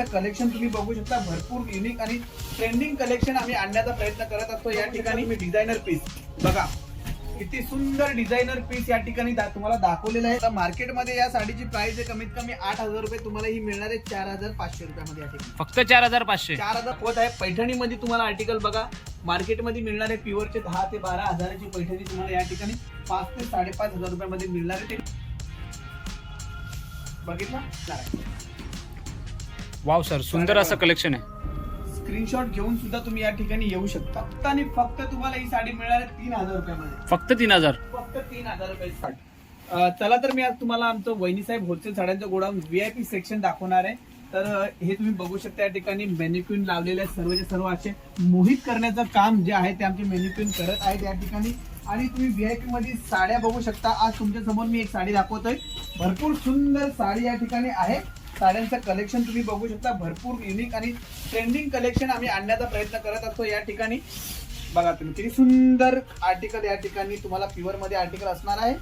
साड्यांचं कलेक्शन तुम्ही बघू शकता. भरपूर युनिक आणि ट्रेंडिंग कलेक्शन आम्ही आणण्याचा प्रयत्न करत असतो. या ठिकाणी मी डिझायनर पीस बघा किती सुंदर डिझायनर पीस या ठिकाणी तुम्हाला दाखवलेलं आहे. मार्केटमध्ये या साडीची प्राइस आहे कमीत कमी आठ हजार रुपये. तुम्हाला ही मिळणार आहे चार हजार पाचशे रुपयामध्ये या ठिकाणी. फक्त चार हजार पाचशे. चार हजार होत आहे. पैठणीमध्ये तुम्हाला आर्टिकल बघा. मार्केटमध्ये मिळणारे प्युअरचे दहा ते बारा हजाराची पैठणी तुम्हाला या ठिकाणी पाच ते साडेपाच हजार रुपयामध्ये मिळणार आहे. ते बघितलं वाव सर सुंदर असं कलेक्शन आहे. स्क्रीनशॉट घेऊन सुद्धा तुम्ही या ठिकाणी येऊ शकता. फक्त आणि फक्त तुम्हाला ही साडी मिळणार आहे तीन हजार रुपयामध्ये. फक्त तीन हजार? फक्त तीन हजार रुपये साडी. अं, चला तर मी आज तुम्हाला आमचं वहिनी साहेब होलसेल साड्यांचं गोडाऊन व्हीआयपी सेक्शन दाखवणार आहे. तर अं, हे तुम्ही बघू शकता या ठिकाणी मेन्युक्विन लावलेले आहेत सर्वचे सर्व असे. मोहित करण्याचं काम जे आहे ते आमचे मेन्युक्विन करत आहेत या ठिकाणी. आणि तुम्ही व्हीआयपी मध्ये साड्या बघू शकता. आज तुमच्यासमोर मी एक साडी दाखवतोय. भरपूर सुंदर साडी या ठिकाणी आहे. साड्यांचं कलेक्शन तुम्ही बघू शकता. भरपूर युनिक आणि ट्रेंडिंग कलेक्शन आम्ही आणण्याचा प्रयत्न करत असतो. या ठिकाणी बघा तुम्ही किती सुंदर आर्टिकल या ठिकाणी तुम्हाला प्युअरमध्ये आर्टिकल असणार आहे.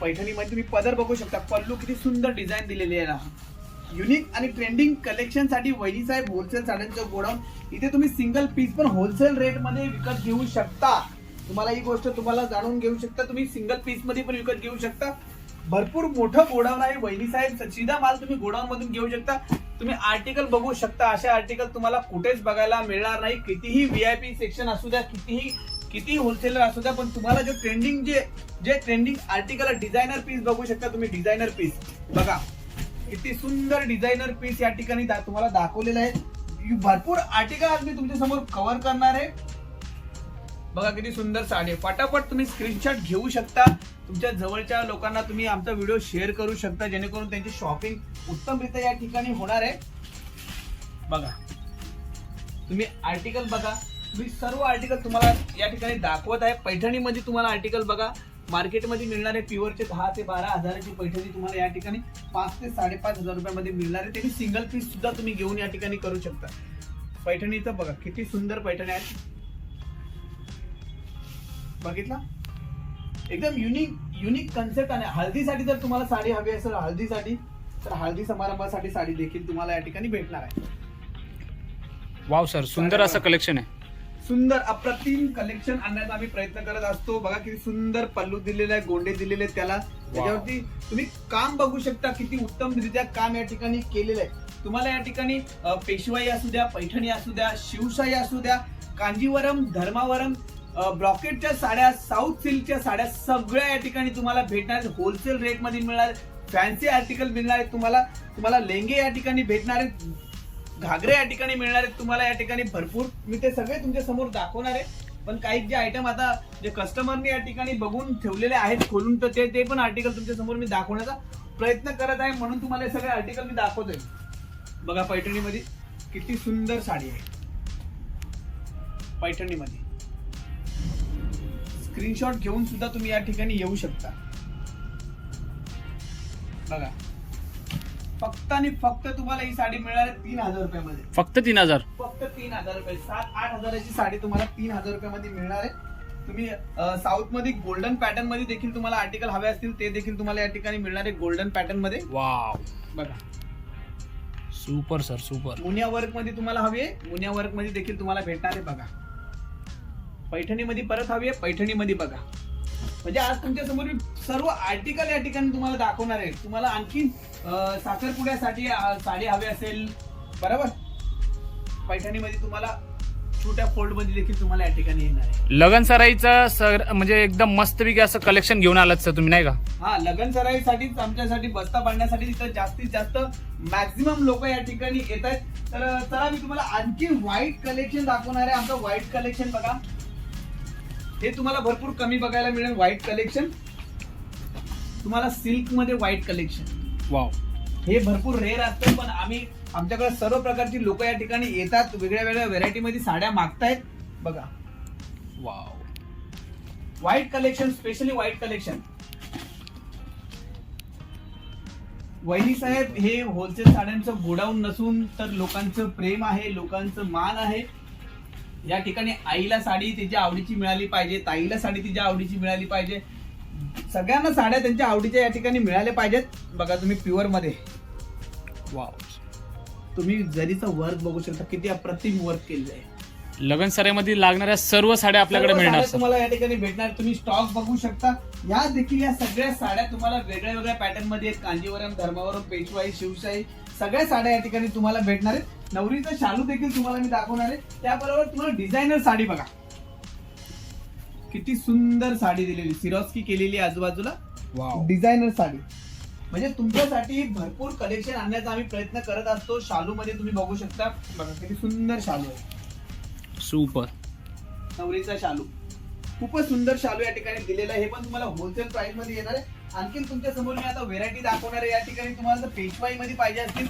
पैठणीमध्ये तुम्ही पदर बघू शकता. पल्लू किती सुंदर डिझाईन दिलेली आहे. ना युनिक आणि ट्रेंडिंग कलेक्शनसाठी वैजी साहेब होलसेल साड्यांचं गोडाऊन. इथे तुम्ही सिंगल पीस पण होलसेल रेटमध्ये विकत घेऊ शकता. तुम्हाला ही गोष्ट तुम्हाला जाणून घेऊ शकता. तुम्ही सिंगल पीसमध्ये पण विकत घेऊ शकता. भरपूर मोठं गोडाऊन आहे. वहिनी साहेब सीधा माल तुम्ही गोडाऊन मधून घेऊ शकता. तुम्ही आर्टिकल बघू शकता. असे आर्टिकल तुम्हाला कुठेच बघायला मिळणार नाही. कितीही व्हीआयपी सेक्शन असू द्या कितीही किती होलसेलर असू द्या पण तुम्हाला जो ट्रेंडिंग जे जे ट्रेंडिंग आर्टिकल डिझायनर पीस बघू शकता तुम्ही डिझायनर पीस बघा किती सुंदर डिझायनर पीस या ठिकाणी तुम्हाला दाखवलेलं आहे. भरपूर आर्टिकल आज मी तुमच्यासमोर कव्हर करणार आहे. बघा किती सुंदर साडी आहे. पटापट तुम्ही स्क्रीनशॉट घेऊ शकता. तुमच्या जवळच्या लोकांना तुम्ही आमचा व्हिडिओ शेअर करू शकता जेणेकरून त्यांची शॉपिंग उत्तमरित्या या ठिकाणी होणार आहे. बघा तुम्ही आर्टिकल बघा. मी सर्व आर्टिकल तुम्हाला या ठिकाणी दाखवत आहे. पैठणीमध्ये तुम्हाला आर्टिकल बघा. मार्केटमध्ये मिळणारे प्युअरचे दहा ते बारा हजाराची पैठणी तुम्हाला या ठिकाणी पाच ते साडेपाच हजार रुपयामध्ये मिळणार आहे. ते सिंगल पीस सुद्धा तुम्ही घेऊन या ठिकाणी करू शकता. पैठणीचं बघा किती सुंदर पैठणी आहे. बघितला? एकदम युनिक युनिक कन्सेप्ट आणि हळदीसाठी जर तुम्हाला साडी हवी असेल हळदीसाठी तर हळदी समारंभासाठी साडी देखील तुम्हाला या ठिकाणी भेटणार आहे. वाव सर सुंदर असं कलेक्शन आहे. सुंदर अप्रतिम कलेक्शन आणण्याचा आम्ही प्रयत्न करत असतो. बघा किती सुंदर पल्लू दिलेले आहे गोंडे दिलेले आहेत त्याला. त्याच्यावरती तुम्ही काम बघू शकता किती उत्तमरित्या काम या ठिकाणी केलेलं आहे. तुम्हाला या ठिकाणी अ, पेशवाई असू द्या पैठणी असू द्या शिवशाही असू द्या कांजीवरम धर्मावरम ब्रॉकेटच्या साड्या साऊथ सिल्कच्या साड्या सगळ्या या ठिकाणी तुम्हाला भेटणार होलसेल रेटमध्ये मिळणार फॅन्सी आर्टिकल मिळणार आहेत तुम्हाला. तुम्हाला लेंगे या ठिकाणी भेटणार आहेत. घागरे या ठिकाणी मिळणार आहेत तुम्हाला या ठिकाणी भरपूर. मी ते सगळे तुमच्यासमोर दाखवणार आहे. पण काही जे आयटम आता जे कस्टमरने या ठिकाणी बघून ठेवलेले आहेत खोलून तर ते ते पण आर्टिकल तुमच्यासमोर मी दाखवण्याचा प्रयत्न करत आहे म्हणून तुम्हाला हे सगळे आर्टिकल मी दाखवतोय. बघा पैठणीमध्ये किती सुंदर साडी आहे. पैठणीमध्ये. स्क्रीनशॉट घेऊन सुद्धा तुम्ही या ठिकाणी येऊ शकता. बघा. फक्त आणि फक्त तुम्हाला ही साडी मिळणार आहे तीन हजार रुपयामध्ये. फक्त तीन हजार? फक्त तीन हजार रुपये. सात आठ हजाराची साडी तुम्हाला तीन हजार रुपयामध्ये मिळणार आहे. तुम्ही साऊथमध्ये गोल्डन पॅटर्नमध्ये देखील तुम्हाला आर्टिकल हवे असतील ते देखील तुम्हाला या ठिकाणी मिळणार आहे गोल्डन पॅटर्नमध्ये. वाव. बघा. सुपर सर सुपर मुनिया वर्कमध्ये तुम्हाला हवी आहे. मुनिया वर्कमध्ये देखील तुम्हाला भेटणार आहे बघा. पैठणीमध्ये परत हवी आहे पैठणीमध्ये बघा. म्हणजे आज तुमच्यासमोर मी सर्व आर्टिकल या ठिकाणी तुम्हाला दाखवणार आहे. तुम्हाला आणखी साखरपुड्यासाठी साडी हवी असेल बरोबर? पैठणीमध्ये तुम्हाला छोट्या फोल्डमध्ये देखील तुम्हाला या ठिकाणी येणार आहे. लगन सराईचं सर म्हणजे एकदम मस्तपैकी असं कलेक्शन घेऊन आलात सर तुम्ही नाही का? हा लग्न सराईसाठीच आमच्यासाठी बस्ता बांधण्यासाठी तिथं जास्तीत जास्त मॅक्झिमम लोक या ठिकाणी येत आहेत. तर चला मी तुम्हाला आणखी व्हाईट कलेक्शन दाखवणार आहे. आमचं व्हाईट कलेक्शन बघा. हे तुम्हाला भरपूर कमी बघायला मिळेल व्हाईट कलेक्शन तुम्हाला सिल्कमध्ये व्हाईट कलेक्शन वाव हे भरपूर रेअर असतं पण आम्ही आमच्याकडे सर्व प्रकारची लोक या ठिकाणी येतात वेगळ्या वेगळ्या व्हेरायटी मध्ये साड्या मागतायत. बघा. Wow white collection specially white collection Vahini Saheb हे होलसेल साड्यांचं गोडाऊन नसून तर लोकांचं प्रेम आहे लोकांचं मान आहे. या ठिकाणी आईला साडी तिच्या आवडीची मिळाली पाहिजे ताईला साडी तिच्या आवडीची मिळाली पाहिजे. सगळ्यांना साड्या त्यांच्या आवडीच्या या ठिकाणी मिळाल्या पाहिजेत. बघा तुम्ही प्युअरमध्ये. वाव तुम्ही जरीचं वर्क बघू शकता किती अप्रतिम वर्क केलेलं आहे लगन सराईमध्ये लागणाऱ्या सर्व साड्या आपल्याकडे सर्व मिळणार साड्या तुम्हाला या ठिकाणी भेटणार. तुम्ही स्टॉक बघू शकता. या देखील या सगळ्या साड्या तुम्हाला वेगळ्या वेगळ्या पॅटर्नमध्ये आहेत. कांजीवरम धर्मावरम पेशवाई शिवशाही सगळ्या साड्या या ठिकाणी तुम्हाला भेटणार आहेत. नवरीचा शालू देखील तुम्हाला मी दाखवणार आहे. त्याबरोबर तुम्हाला डिझायनर साडी बघा. किती सुंदर साडी दिलेली. सिरॉस्की केलेली आजूबाजूला. डिझायनर साडी. म्हणजे तुमच्यासाठी भरपूर कलेक्शन आणण्याचा आम्ही प्रयत्न करत असतो. शालू मध्ये तुम्ही बघू शकता. बघा किती सुंदर शालू आहे. सुपर नवरीचा शालू. खूपच सुंदर शालू या ठिकाणी दिलेला आहे. हे पण तुम्हाला होलसेल प्राइसमध्ये येणार आहे. आणखीन तुमच्यासमोर मी आता व्हेरायटी दाखवणार आहे. या ठिकाणी तुम्हाला जर पेशवाई मध्ये पाहिजे असतील.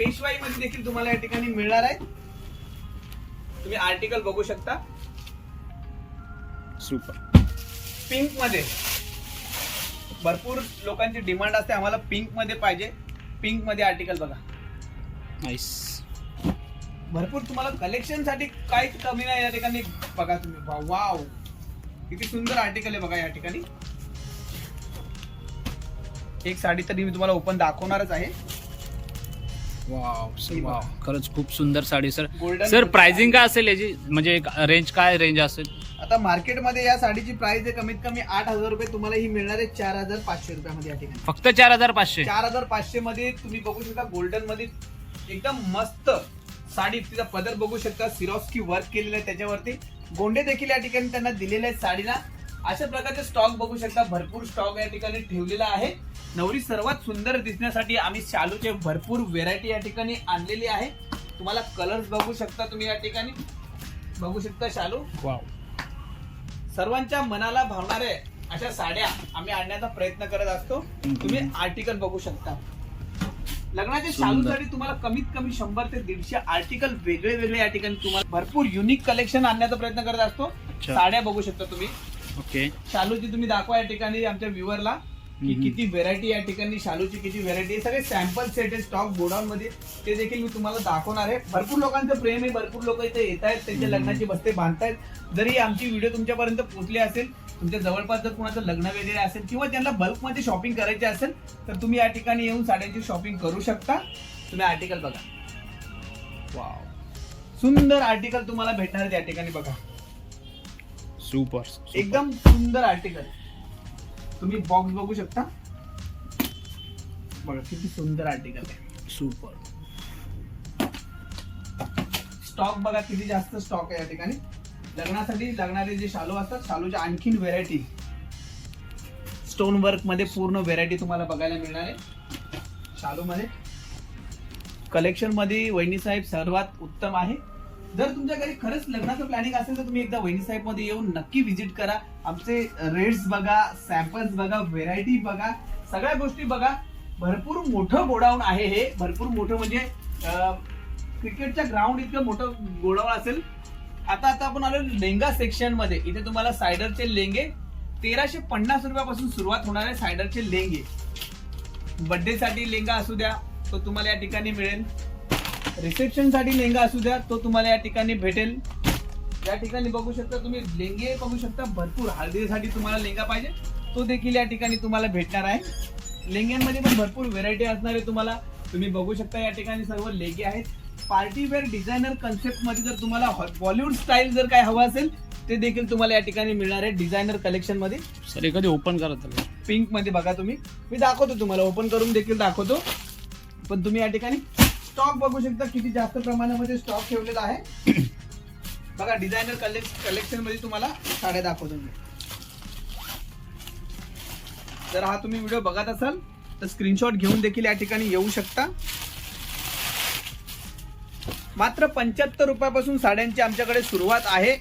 पेशवाई मध्ये देखील तुम्हाला या ठिकाणी मिळणार आहे. तुम्ही आर्टिकल बघू शकता. सुपर पिंकमध्ये भरपूर लोकांची डिमांड असते. आम्हाला पिंकमध्ये पाहिजे. पिंकमध्ये आर्टिकल बघा. नाईस भरपूर तुम्हाला कलेक्शनसाठी काहीच कमी नाही. या ठिकाणी बघा तुम्ही. वाव किती सुंदर आर्टिकल आहे बघा या ठिकाणी. एक साडी तरी मी तुम्हाला ओपन दाखवणारच आहे. वाव बघा. खरंच खूप सुंदर sari sir Golden sir pricing काय असेल याची? म्हणजे रेंज काय रेंज असेल? आता मार्केटमध्ये या साडीची प्राइस आहे कमीत कमी आठ हजार रुपये. तुम्हाला ही मिळणार आहे चार हजार पाचशे रुपयामध्ये या ठिकाणी. फक्त चार हजार पाचशे? चार हजार पाचशे मध्ये तुम्ही बघू शकता गोल्डनमध्ये एकदम मस्त साडी तिचा पदर बघू शकता. सिरॉस्की वर्क केलेलं आहे त्याच्यावरती. गोंडे देखील या ठिकाणी त्यांना दिलेले आहेत साडीला. अशा प्रकारचे स्टॉक बघू शकता. भरपूर स्टॉक या ठिकाणी ठेवलेला आहे. नवरी सर्वात सुंदर दिसण्यासाठी आम्ही शालूचे भरपूर व्हेरायटी या ठिकाणी आणलेली आहे. तुम्हाला कलर्स बघू शकता तुम्ही या ठिकाणी. बघू शकता शालू. वाव सर्वांच्या मनाला भावणारे अशा साड्या आम्ही आणण्याचा प्रयत्न करत असतो. तुम्ही आर्टिकल बघू शकता. लग्नाच्या. शालूसाठी तुम्हाला कमीत कमी शंभर ते दीडशे आर्टिकल वेगळे वेगळे या ठिकाणी तुम्हाला भरपूर युनिक कलेक्शन आणण्याचा प्रयत्न करत असतो. साड्या बघू शकता तुम्ही. ओके. शालूची तुम्ही दाखवा या ठिकाणी आमच्या व्ह्युअरला की. किती व्हेरायटी या ठिकाणी शालूची किती व्हेरायटी आहे सगळे सॅम्पल सेट आहे स्टॉक गोडाऊन मध्ये ते देखील मी तुम्हाला दाखवणार आहे. भरपूर लोकांचं प्रेम आहे. भरपूर लोक इथे येत आहेत. त्यांच्या. लग्नाची बस्ते बांधतायत. जरी आमची व्हिडिओ तुमच्यापर्यंत पोहोचली असेल तुमच्या जवळपास जर कुणाचं लग्न वगैरे असेल किंवा त्यांना बल्कमध्ये शॉपिंग करायची असेल तर तुम्ही या ठिकाणी येऊन साड्यांची शॉपिंग करू शकता. तुम्ही आर्टिकल बघा. वाव सुंदर आर्टिकल तुम्हाला भेटणार आहेत या ठिकाणी बघा. सुपर एकदम सुंदर आर्टिकल तुम्ही बॉक्स बघू शकता. बघा किती सुंदर आर्टिकल आहे. सुपर स्टॉक बघा किती जास्त स्टॉक आहे या ठिकाणी. लग्नासाठी लागणारे जे शालू असतात शालूच्या आणखीन व्हेरायटी स्टोन वर्कमध्ये पूर्ण व्हेरायटी तुम्हाला बघायला मिळणार आहे. शालू मध्ये कलेक्शनमध्ये वहिनी साहेब सर्वात उत्तम आहे. जर तुमच्या घरी खरंच लग्नाचं प्लॅनिंग असेल तर तुम्ही एकदा वहिनी साहेबमध्ये येऊन नक्की व्हिजिट करा. आमचे रेट्स बघा सॅम्पल्स बघा व्हेरायटी बघा सगळ्या गोष्टी बघा. भरपूर मोठं गोडाऊन आहे हे. भरपूर मोठं म्हणजे क्रिकेटच्या ग्राउंड इतकं मोठं गोडाऊन असेल. आता आता आपण आलो लेंगा सेक्शनमध्ये. इथे तुम्हाला सायडरचे लेंगे. तेराशे पन्नास रुपयापासून सुरुवात होणार आहे सायडरचे लेंगे. बर्थडे साठी लेंगा असू द्या तो तुम्हाला या ठिकाणी मिळेल. रिसेप्शनसाठी लेंगा असू द्या तो तुम्हाला या ठिकाणी भेटेल. या ठिकाणी बघू शकता तुम्ही लेंगे बघू शकता भरपूर हळदीसाठी तुम्हाला लेंगा पाहिजे. तो देखील या ठिकाणी तुम्हाला भेटणार आहे. लेंग्यांमध्ये पण भरपूर व्हेरायटी असणार आहे तुम्हाला. तुम्ही बघू शकता या ठिकाणी सर्व लेगे आहेत. पार्टी वेअर डिझायनर कन्सेप्टमध्ये जर तुम्हाला बॉलिवूड स्टाईल जर काय हवं असेल ते देखील तुम्हाला या ठिकाणी मिळणार आहे डिझायनर कलेक्शनमध्ये. सर एखादी ओपन करा त्याला पिंकमध्ये बघा तुम्ही. मी दाखवतो तुम्हाला. ओपन करून देखील दाखवतो. पण तुम्ही या ठिकाणी स्टॉक बघू शकता किती जास्त प्रमाणामध्ये स्टॉक ठेवलेला आहे. बघा डिझायनर कलेक्शनमध्ये तुम्हाला साड्या दाखवतो मी. जर हा तुम्ही व्हिडिओ बघत असाल तर स्क्रीनशॉट घेऊन देखील या ठिकाणी येऊ शकता. मात्र पंच्याहत्तर रुपयापासून साड्यांची आमच्याकडे सुरुवात आहे.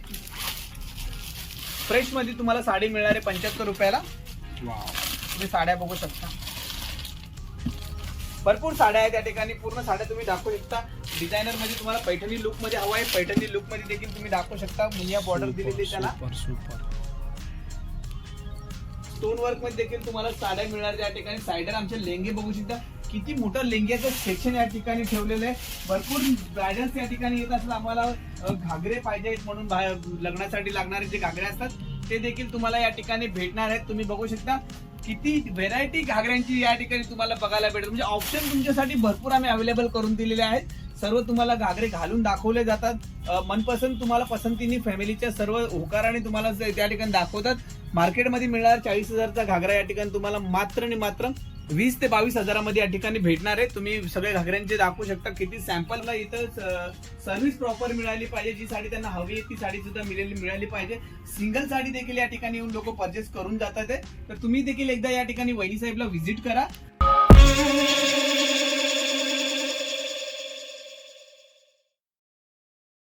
फ्रेशमध्ये तुम्हाला साडी मिळणार आहे पंच्याहत्तर रुपयाला. तुम्ही साड्या बघू शकता. भरपूर साड्या आहेत त्या ठिकाणी. पूर्ण साड्या तुम्ही दाखवू शकता. डिझायनरमध्ये तुम्हाला पैठणी लुकमध्ये हवा आहे. पैठणी लुकमध्ये देखील तुम्ही दाखवू शकता. मुनिया बॉर्डर दिलेली त्याला. स्टोन वर्कमध्ये देखील तुम्हाला साड्या मिळणार त्या ठिकाणी. सायडर आमचे लेंगे बघू शकता. किती मोठं लेंग्याचं सेक्शन या ठिकाणी ठेवलेलं आहे. भरपूर ब्रायडल्स या ठिकाणी येत असतात. आम्हाला घागरे पाहिजे म्हणून लग्नासाठी लागणारे जे घागरे असतात ते देखील तुम्हाला या ठिकाणी भेटणार आहेत. तुम्ही बघू शकता. किती व्हेरायटी घागऱ्यांची या ठिकाणी तुम्हाला बघायला भेटेल. म्हणजे ऑप्शन तुमच्यासाठी भरपूर आम्ही अवेलेबल करून दिलेले आहेत. सर्व तुम्हाला घागरे घालून दाखवले जातात. मनपसंत तुम्हाला पसंतीने फॅमिलीच्या सर्व होकाराने तुम्हाला त्या ठिकाणी दाखवतात. मार्केटमध्ये मिळणारा चाळीस हजारचा घागरा या ठिकाणी तुम्हाला मात्र आणि मात्र वीस ते बावीस हजारामध्ये या ठिकाणी भेटणार आहे. तुम्ही सगळे घागऱ्यांचे दाखवू शकता किती सॅम्पलला इथं सर्व्हिस प्रॉपर मिळाली पाहिजे. जी साडी त्यांना हवी आहे ती साडी सुद्धा मिळाली मिळाली पाहिजे. सिंगल साडी देखील या ठिकाणी येऊन लोक परचेस करून जातात आहे. तर तुम्ही देखील एकदा या ठिकाणी वहिनी साहेबला व्हिजिट करा.